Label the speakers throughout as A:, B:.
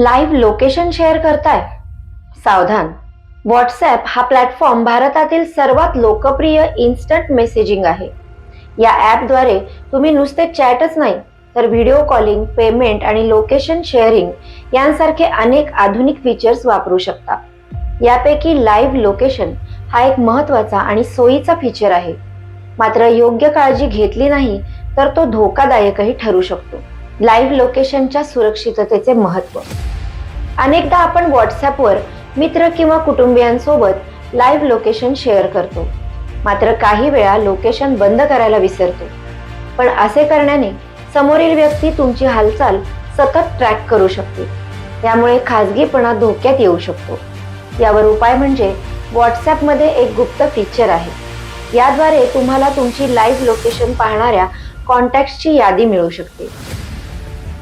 A: Live location share करताय? सावधान. WhatsApp हा प्लॅटफॉर्म भारतातील सर्वात लोकप्रिय इन्स्टंट मेसेजिंग आहे. या ॲपद्वारे तुम्ही नुसते चॅटच नाही तर व्हिडिओ कॉलिंग पेमेंट आणि लोकेशन शेअरिंग यांसारखे अनेक आधुनिक फीचर्स वापरू शकता. यापैकी लाईव्ह लोकेशन हा एक महत्त्वाचा आणि सोयीचा फीचर आहे. मात्र योग्य काळजी घेतली नाही तर तो धोकादायकही ठरू शकतो. लाईव्ह लोकेशनच्या सुरक्षिततेचे महत्त्व. अनेकदा आपण व्हॉट्सॲपवर मित्र किंवा कुटुंबियांसोबत लाईव्ह लोकेशन शेअर करतो. मात्र काही वेळा लोकेशन बंद करायला विसरतो. पण असे करण्याने समोरील व्यक्ती तुमची हालचाल सतत ट्रॅक करू शकते. त्यामुळे खाजगीपणा धोक्यात येऊ शकतो. यावर उपाय म्हणजे व्हॉट्सॲपमध्ये एक गुप्त फीचर आहे. याद्वारे तुम्हाला तुमची लाईव्ह लोकेशन पाहणाऱ्या कॉन्टॅक्टची यादी मिळू शकते.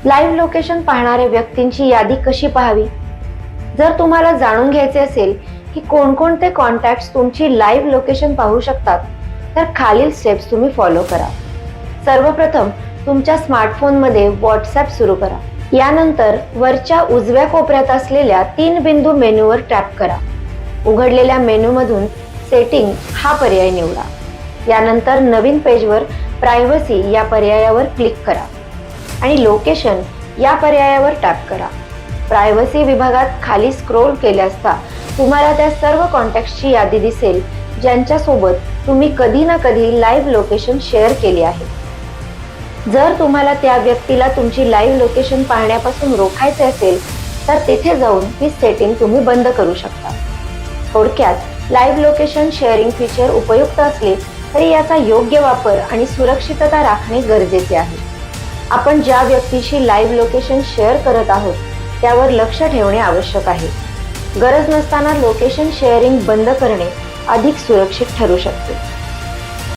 A: लाईव्ह लोकेशन पाहणाऱ्या व्यक्तींची यादी कशी पाहावी? जर तुम्हाला जाणून घ्यायचे असेल की कोणकोणते कॉन्टॅक्ट्स तुमची लाईव्ह लोकेशन पाहू शकतात तर खालील स्टेप्स तुम्ही फॉलो करा. सर्वप्रथम तुमच्या स्मार्टफोनमध्ये व्हॉट्सॲप सुरू करा. यानंतर वरच्या उजव्या कोपऱ्यात असलेल्या तीन बिंदू मेनूवर टॅप करा. उघडलेल्या मेनूमधून सेटिंग हा पर्याय निवडा. यानंतर नवीन पेजवर प्रायव्हसी या पर्यायावर क्लिक करा. आणि लोकेशन या पर्यायावर टॅप करा. प्रायव्हसी विभागात खाली स्क्रोल केले असता तुम्हाला त्या सर्व कॉन्टॅक्टची यादी दिसेल ज्यांच्यासोबत तुम्ही कधी ना कधी लाईव्ह लोकेशन शेअर केले आहे. जर तुम्हाला त्या व्यक्तीला तुमची लाईव्ह लोकेशन पाहण्यापासून रोखायचे असेल तर तिथे जाऊन ही सेटिंग तुम्ही बंद करू शकता. थोडक्यात लाईव्ह लोकेशन शेअरिंग फीचर उपयुक्त असले तरी याचा योग्य वापर आणि सुरक्षितता राखणे गरजेचे आहे. आपण ज्या व्यक्तीशी लाईव्ह लोकेशन शेअर करत आहोत त्यावर लक्ष ठेवणे आवश्यक आहे. गरज नसताना लोकेशन शेअरिंग बंद करणे अधिक सुरक्षित ठरू शकते.